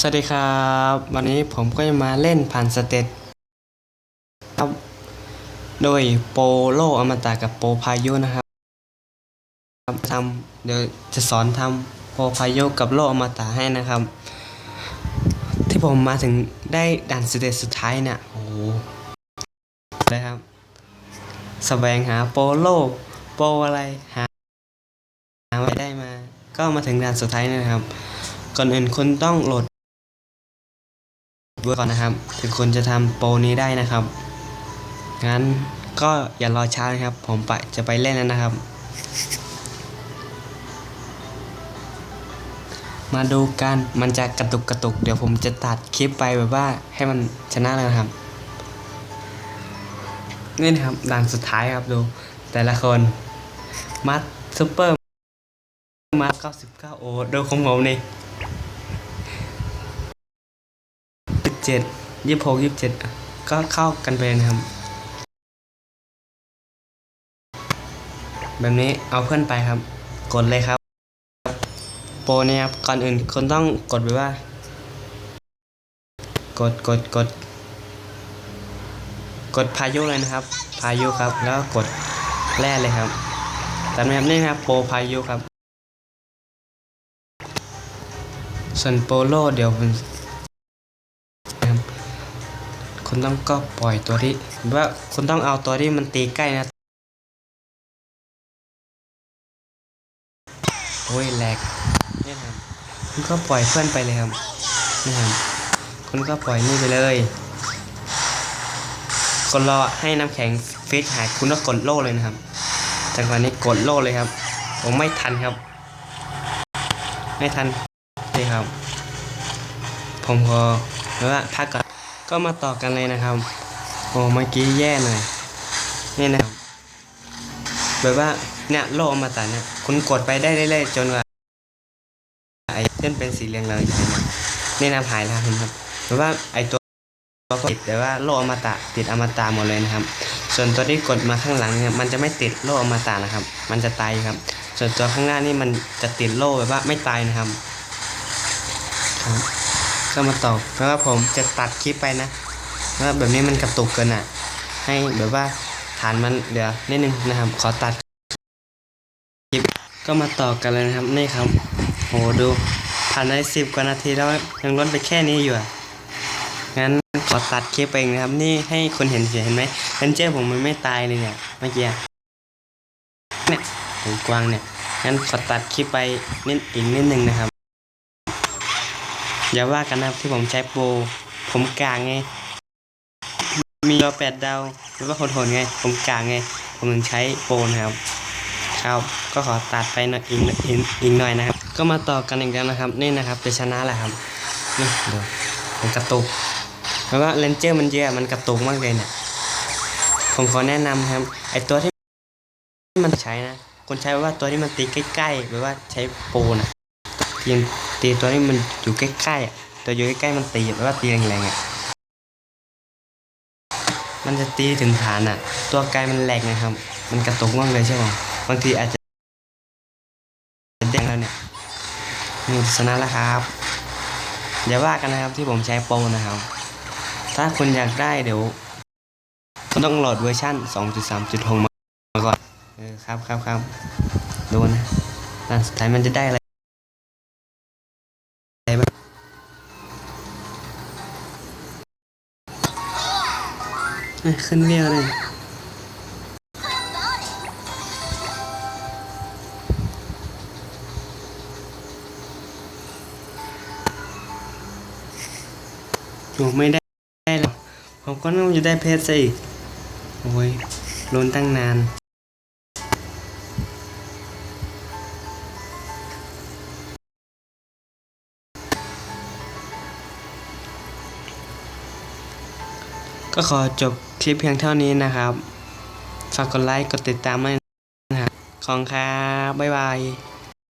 สวัสดีครับ วันนี้ผมก็จะมาเล่นผ่านสเตตครับ โดยโปโลอมตะกับโปพายุนะครับทำเดี๋ยวจะสอนทำโปพายุกับโลอมตะให้นะครับ ที่ผมมาถึงได้ด่านสเตตสุดท้ายเนี่ยโอ้โหเลยครับแสวงหาโปโลโปอะไรหาหาไว้ได้มา ก็มาถึงด่านสุดท้ายนี่นะครับก่อนอื่นคุณต้องโหลด เวอร์ก่อนนะครับ ถึงคุณจะทำโปรนี้ได้นะครับ งั้นก็อย่ารอช้านะครับ ผมไปจะไปเล่นแล้วนะครับ มาดูกันมันจะกระตุกกระตุก เดี๋ยวผมจะตัดคลิปไปแบบว่าให้มันชนะเลยนะครับ นี่นะครับด่านสุดท้ายครับดู แต่ละคนมัดซูเปอร์มัด99โอ้ดูของผมนี่ สิบ เจ็ดยี่หกยี่สิบเจ็ดก็เข้ากันไปนะครับ แบบนี้เอาเพื่อนไปครับ กดเลยครับ โปรเนี่ยครับ ก่อนอื่นคุณต้องกดไปว่า กดกดกด กดพายุเลยนะครับ พายุครับ แล้วกดแร่เลยครับตามนี้ครับนี่นะครับโปรพายุครับ ส่วนโปโลเดี๋ยวผม คุณต้องก็ปล่อยตัวที่ว่าคุณต้องเอาตัวที่มันตีใกล้นะ โอ้ยแหลกนี่ครับคุณก็ปล่อยเพื่อนไปเลยครับนี่ครับคุณก็ปล่อยนี่ไปเลยคนรอให้น้ำแข็งฟิตหายคุณก็กดโล่เลยนะครับจังหวะนี้กดโล่เลยครับ ผมไม่ทันครับ ไม่ทันนี่ครับ ผมขอแล้วว่าพักก่อน ก็มาต่อกันเลยนะครับ โอ้เมื่อกี้แย่หน่อยนี่นะครับแบบว่าเนี่ยโลอมาตัดเนี่ยคุณกดไปได้เรื่อยๆจนว่าไอ้เส้นเป็นสีเหลืองๆอย่างนี้นะนี่นะหายแล้วเห็นครับแบบว่าไอ้ตัวตัวก็ติดแต่ว่าโลอมตะติดอมตะหมดเลยนะครับ ส่วนตัวที่กดมาข้างหลังเนี่ยมันจะไม่ติดโลอมตะนะครับ มันจะตายครับ ส่วนตัวข้างหน้านี่มันจะติดโล่แบบว่าไม่ตายนะครับครับ ก็มาตอบเพราะว่าผมจะตัดคลิปไปนะว่าแบบนี้มันกระตุกเกินอะ ให้แบบว่าฐานมันเหลือนิดนึงนะครับ ขอตัดคลิปก็มาต่อกันเลยนะครับนี่ครับโหดูผ่านไปสิบกว่านาทีแล้วยังล้นไปแค่นี้อยู่อะงั้นขอตัดคลิปเองนะครับ นี่ให้คนเห็นเสียเห็นไหมเรนเจอร์ผมมันไม่ตายเลยเนี่ยเมื่อกี้เนี่ยหูกวางเนี่ยงั้นขอตัดคลิปไปนิดอีกนิดนึงนะครับ อย่าว่ากันนะครับที่ผมใช้โปรผมกลางไง มีรอแปดดาวหรือว่าโหดๆไง ผมกลางไง ผมถึงใช้โปรนะครับ ครับก็ขอตัดไปหน่อยอีกอีกอีกหน่อยนะครับ ก็มาต่อกันอีกแล้วนะครับ นี่นะครับจะชนะแหละครับนี่เดูผมกระตุกเพราะว่าเลนเจอร์มันเยอะมันกระตุกมากเลยเนี่ยผมขอแนะนำครับไอตัวที่มันใช้นะคนใช้ว่าตัวที่มันตีใกล้ๆหรือว่าใช้โปรนะยิง ตีตัวนี้มันอยู่ใกล้ๆอะตัวอยู่ใกล้ๆมันตีแบบว่าตีแรงๆอะมันจะตีถึงฐานอะ ตัวไกลมันแหลกนะครับ มันกระตุกมากเลยใช่ไหมบางทีอาจจะเด้งแล้วเนี่ยนี่ชนะแล้วครับอย่าว่ากันนะครับที่ผมใช้โปรนะครับ ถ้าคุณอยากได้เดี๋ยวคุณต้องโหลดเวอร์ชัน2.3.6 มาก่อนเออครับครับครับดูนะด่านสุดท้ายมันจะได้อะไร ขึ้นเรียวเลยโอ้ไม่ได้ได้หรอกผมก็น่าจะได้เพชรซะอีก โอ้ยลุ้นตั้งนาน ก็ขอจบคลิปเพียงเท่านี้นะครับ ฝากกดไลค์ กดติดตามด้วยนะครับ ของครับ บ๊ายบาย